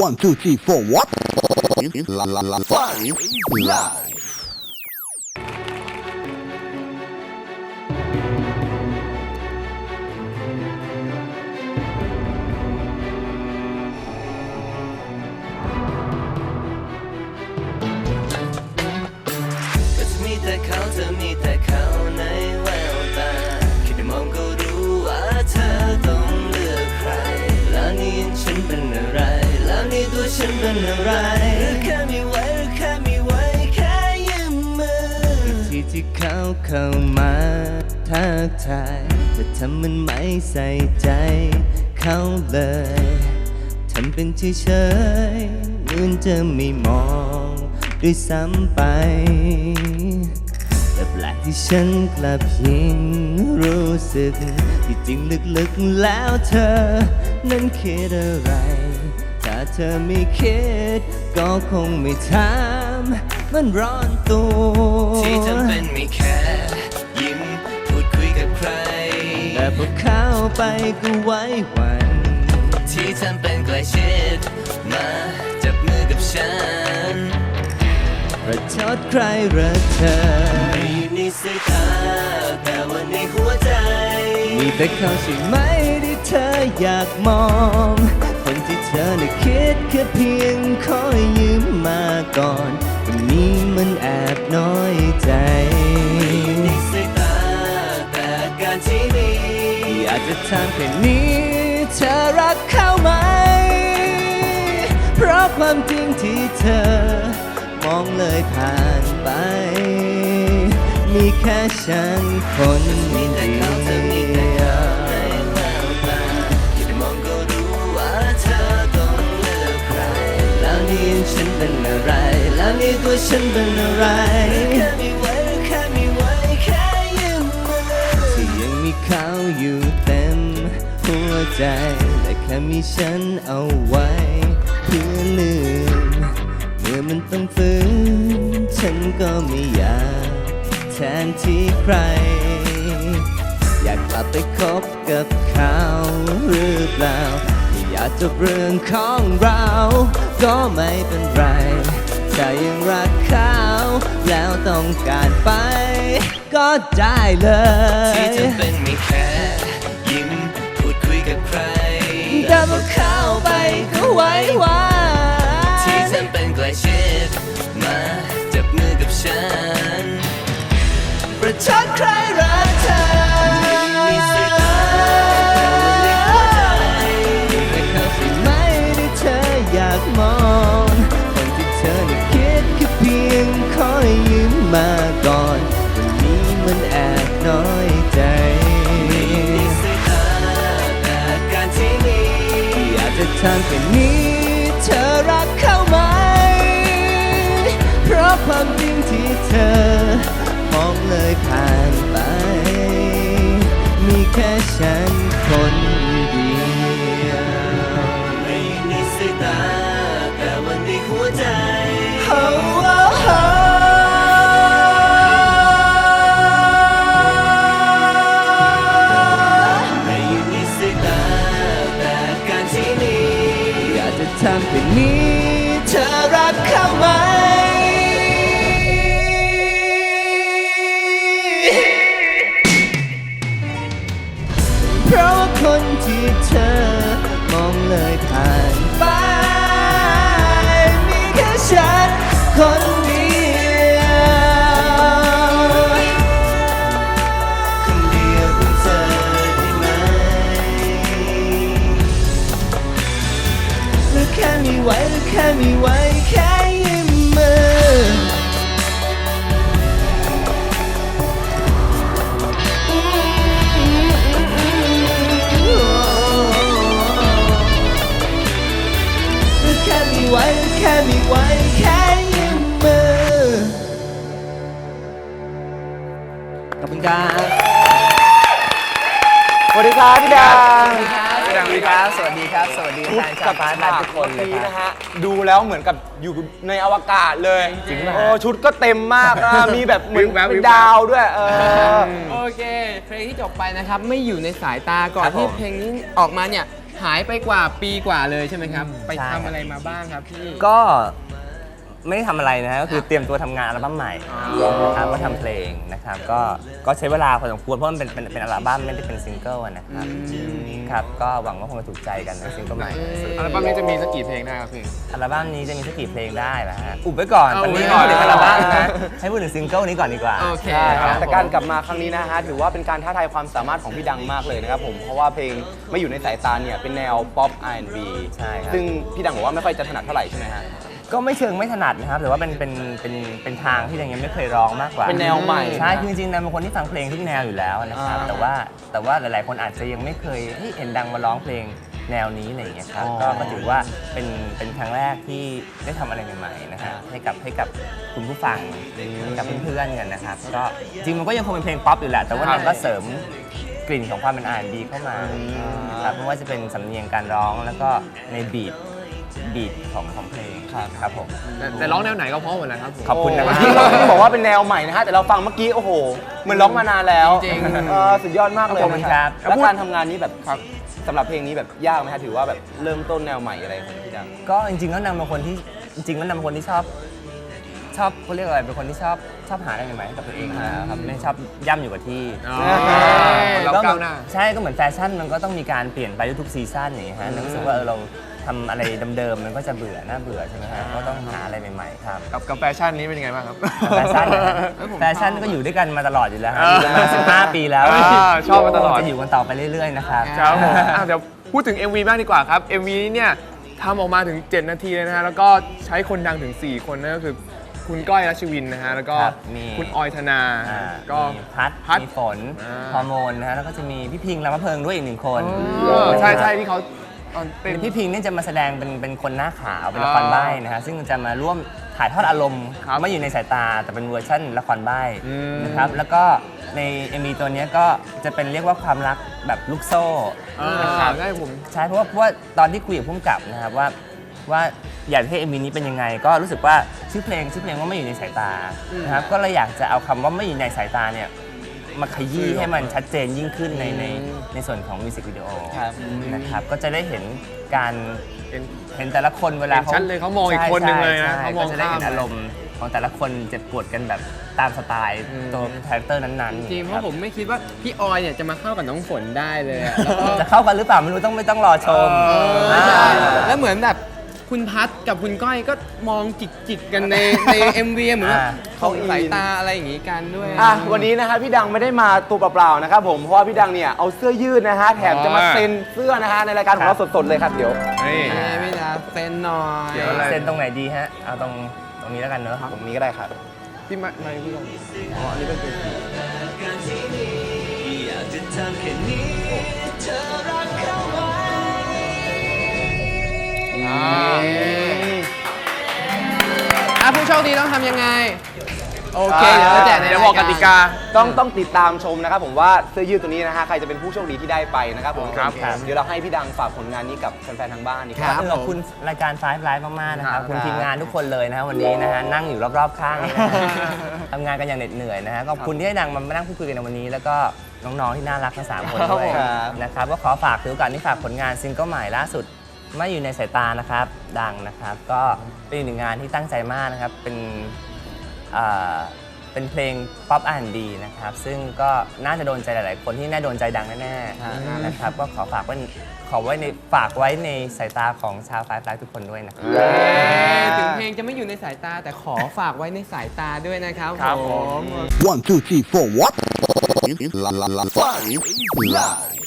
One, two, three, four, what? La five live. เป็นอะไรหรือแค่มีไว้หรือแค่มีไว้แค่ยืมมือที่ที่เขาเข้ามาทักทายแต่ทำมันไม่ใส่ใจเขาเลยทำเป็นเฉยๆเหมือนจะไม่มองด้วยซ้ำไปแต่แปลกที่ฉันกลับยิ่งรู้สึก ที่จริงลึกๆแล้วเธอ นั้นคิดอะไรถ้า เธอไม่คิด ก็คงไม่ถามมันร้อนตัว ที่จำเป็นไม่แค่ยิ้มพูดคุยกับใคร แต่พอเข้าไปก็ไว้วัน ที่จำเป็นใกล้ชิด มาจับมือกับฉันประชดใครรักเธอไม่อยู่ในสายตาแต่ว่าในหัวใจ มีแต่เขาใช่ไหมที่เธออยากมองคนที่เธอน่ะคิดแค่เพียงขอยืมมาก่อนวันนี้มันแอบน้อยใจในสายตาแต่การที่มีอยากจะถามแค่นี้เธอรักเขาไหม เพราะความจริงที่เธอ มองเลยผ่านไป มีแค่ฉันคนเดียว ฉันเป็นอะไร แล้วนี่ตัวฉันเป็นอะไรแค่มีไว้แค่มีไว้แค่ยืมมือที่ยังมีเขาอยู่เต็มหัวใจแต่แค่มีฉันเอาไว้เพื่อลืมเมื่อมันต้องฟื้นฉันก็ไม่อยากแทนที่ใคร อยากกลับไปคบกับเขาหรือเปล่า อยากจบเรื่องของเรา ก็ไม่เป็นไรถ้ายังรักเขาแล้วต้องการไป ก็ได้เลย ที่จำเป็นไม่แค่ยิ้มพูดคุยกับใครแต่พอเข้าไปก็ไว้ว่ ทางแค่นี้เธอรักเขาไหม เพราะความจริงที่เธอมองเลยผ่านไป มีแค่ฉัน ทำเป็นนี้เธอรักเขาไหมเพราะว่าคนที่เธอมองเลยผ่านไป มีแค่ฉันคน ขอบคุณครับสวัสดีครับพี่ดังสวัสดีครับ สวัสดีครับ สวัสดีชุดแฟนชากัวบพาร์ทแลนฉากด์ทุกคนเลยนี้ครันะบฮะ ดูแล้วเหมือนกับอยู่ในอวกาศเลยจริงป่ะฮะโอ้ชุดก็เต็มมากอะมีแบบเหมือนวิวแววเป็นวิวแววดาวด้วย เออ โอเค เพลงที่จบไปนะครับ ไม่อยู่ในสายตาก่อครันบผมที่เพลงนี้ออกมาเนี่ยหายไปกว่าปีกว่าเลยใช่ไหมครับ ไปใช่ทำอะไรมาบ้างครับพี่ ก็ ไม่ได้ทำอะไรนะฮะก็คือเตรียมตัวทำงานอัลบั้มใหม่นะครับก็ทำเพลงนะครับ ก็ก็ใช้เวลาพอสมควรเพราะมันเป็นเป็นเป็นอัลบั้มไม่ได้เป็นซิงเกิลอะนะครับครับก็หวังว่าคงจะถูกใจกันนะซิงเกิลใหม่อัลบั้มนี้จะมีสักกี่เพลงได้ครับพี่ อัลบั้มนี้จะมีสักกี่เพลงได้นะฮะอุบไว้ก่อนเอาตอนนี้ไว้ก่อนไม่พูดถึงอัลบั้มนะให้พูดถึงซิงเกิลนี้ก่อนดีกว่า โอเคใช่คครัรับบแต่การกลับมาครั้งนี้นะฮะถือว่าเป็นการท้าทายความสามารถของพี่ดังมากเลยนะครับผมเพราะว่าเพลงไม่อยู่ในสายตาเนี่ยเป็นแนวป๊อป R&B ใช่ครับ ซึ่งพี่ดังบอกว่าไม่ค่อยจะถนัดเท่าไหร่ใช่ไหมฮะ ก็ไม่เชิงไม่ถนัดนะครับแต่ว่าเป็นเป็นเป็นเป็นทางที่ยังยังไม่เคยร้องมากกว่าเป็นแนวใหม่ใช่คือจริงๆนะเป็นคนที่ฟังเพลงทุกแนวอยู่แล้วนะครับอ่าแต่ว่าแต่ว่าหลายๆ คนอาจจะยังไม่เคยเฮ้ยเห็นดังมาร้องเพลงแนวนี้อะไรอย่างเงี้ยครับอ๋อก็ก็ถือว่าเป็นเป็นครั้งแรกที่ได้ทำอะไรใหม่ๆนะฮะให้กับให้กับคุณผู้ฟังให้กับเพื่อนๆกันนะครับก็จริงมันก็ยังคงเป็นเพลงป๊อปอยู่แหละแต่ว่ามันก็เสริมกลิ่นของความเป็น R&B เข้ามาครับไม่ว่าจะเป็นสำเนียงการร้องแล้วก็ในบีท บีทของของเพลงครับผมแต่แต่ร้องแนวไหนก็เพราะหมดแหละครับผม ขอบคุณนะครับ ที่ที่บอกว่าเป็นแนวใหม่นะฮะ แต่เราฟังเมื่อกี้ โอ้โหเหมือนร้องมานานแล้วจริงๆเออสุดยอดมากเลยขอบคุณครับแล้วการทำงานนี้แบบสำหรับเพลงนี้แบบยากไหมฮะถือว่าแบบเริ่มต้นแนวใหม่อะไรของพี่ดัง ก็จริงๆแล้วนำเป็นคนที่จริงๆแล้วนำเป็นคนที่ชอบชอบเขาเรียกอะไรเป็นคนที่ชอบชอบหาอะไรใหม่ๆให้กับตัวเองนะครับไม่ชอบย่ำอยู่กับที่อ๋อเเราก็ก้าวหน้า ใช่ก็เหมือนแฟชั่นมันก็ต้องมีการเปลี่ยนไปทุกๆซีซั่นอย่างเงี้ยฮะแล้วรู้สึกว่าเออเรา ทำอะไรเดิมๆมันก็จะเบื่อน่าเบื่อใช่ไหมฮะก็ต้องหาอะไรใหม่ๆครับ กับกับแฟชั่นนี้เป็นยังไงบ้างครับแฟชั่นนะฮะเอ้ยผมแฟชั่นก็อยู่ด้วยกันมาตลอดอยู่แล้วฮะเอออยู่กันมา15ปีแล้วอ่าชอบมาตลอด จะอยู่กันต่อไปเรื่อยๆนะครับ ครับผมอะเดี๋ยวพูดถึง MV บ้างดีกว่าครับ MV นี้เนี่ยทำออกมาถึง 7 นาทีเลยนะฮะ แล้วก็ใช้คนดังถึง 4 คนนั่นก็คือคุณก้อยรัชวินนะฮะ แล้วก็ครับมี คุณออยธนา อ่าก็ มีพัด พัดมีฝนอ่า ฮอร์โมนนะฮะแล้วก็จะมีพี่พิงลำมะเพิงด้วยอีกหนึ่งคน เออใช่ใช่ที่เขาตอน เป็นพี่พิงเนี่ยจะมาแสดงเป็นเป็นคนหน้าขาวเป็นละครใบ้นะฮะซึ่งจะมาร่วมถ่ายทอดอารมณ์ครับไม่อยู่ในสายตาแต่เป็นเวอร์ชั่นละครใบ้อืมนะครับแล้วก็ใน MV ตัวเนี้ยก็จะเป็นเรียกว่าความรักแบบลูกโซ่อ่านะครับได้ผมใช่เพราะว่าเพราะว่าตอนที่คุยกับพุ่มกับนะครับว่าว่าอยากให้ MV นี้เป็นยังไง ก็รู้สึกว่าชื่อเพลงชื่อเพลงว่าไม่อยู่ในสายตานะครับก็เลยอยากจะเอาคำว่าไม่อยู่ในสายตาเนี่ย มาขยี้ให้มันชัดเจนยิ่งขึ้นในในในส่วนของมิวสิกวิดีโอครับนะครับก็จะได้เห็นการเป็น เห็นแต่ละคนเวลาเห็นชัดเลยเขามองอีกคนหนึ่งเลยนะใช่เขามองก็จะได้เห็นข้าม อารมณ์ของแต่ละคนเจ็บปวดกันแบบตามสไตล์ตัวคาแรคเตอร์นั้นๆจริงเพคบ ราะผมไม่คิดว่าพี่ออยเนี่ยจะมาเข้ากับน้องฝนได้เลยอะแล้วก็จะเข้ากันหรือเปล่าไม่รู้ต้องไม่ต้องรอชมเอออ่าใช่แล้วเหมือนแบบ คุณพัดกับคุณก้อยก็มองจิกจิกๆกันในใน MV เหมือนแบบอ่าเขาสายตาอะไรอย่างงี้กันด้วย อะวันนี้นะฮะพี่ดังไม่ได้มาตัวเปล่าๆนะครับผมเพราะว่าพี่ดังเนี่ยเอาเสื้อยืดนะฮะแถมจะมาเซ็นเสื้อนะฮะในรายการของเราสดๆเลยครับเดี๋ยว นี่ เอ้ยพี่ดาเซ็นหน่อยเดี๋ยวอะไร เซ็นตรงไหนดีฮะ เอาตรงตรงนี้แล้วกันเนอะตรงนี้ก็ได้ครับ พี่มามาพี่ลงอ๋ออันนี้เป็นตัวสีอยากจะทำแค่นี้เธอรั อ่าอะผู้โชคดีต้องทำยังไง โอเค เดี๋ยวเราแจกในเดี๋ยวบอกกติกา ต้องต้องติดตามชมนะครับผมว่าเสื้อยืดตัวนี้นะฮะใครจะเป็นผู้โชคดีที่ได้ไปนะครับผมครับเดี๋ยวเราให้พี่ดังฝากผลงานนี้กับแฟนๆทางบ้านดีกครัว่า บ ขอบคุณรายการ Five Live มากๆนะครับครับ คุณทีมงานทุกคนเลยนะฮะวันนี้นะฮะนั่งอยู่รอบๆ ข้างนี่นะฮะทำงานกันอย่างเหน็ดเหนื่อยนะฮะขอบคุณที่ให้ดังมานั่งพูดคุยกันในวันนี้ แล้วก็น้องๆที่น่ารักทั้งสามคนด้วยครับ นะครับก็ขอฝากถือโอกาสนี้ฝากผลงานซิงเกิลใหม่ล่าสุด ไม่อยู่ในสายตานะครับ ดังนะครับ ก็เป็นอีกหนึ่งงานที่ตั้งใจมากนะครับ เป็นเอ่อเป็นเพลงป๊อป R&B นะครับ ซึ่งก็น่าจะโดนใจหลาย ๆ คนที่น่าโดนใจดังแน่ๆนะครับ ก็ขอฝากไว้ขอไว้ในฝากไว้ในสายตาของชาวไฟฟ์ไลฟ์ทุกคนด้วยนะครับเอ้ยถึงเพลงจะไม่อยู่ในสายตาแต่ขอฝากไว้ในสายตาด้วยนะครับครับผผมม One, two, three, four, what? La la la five live.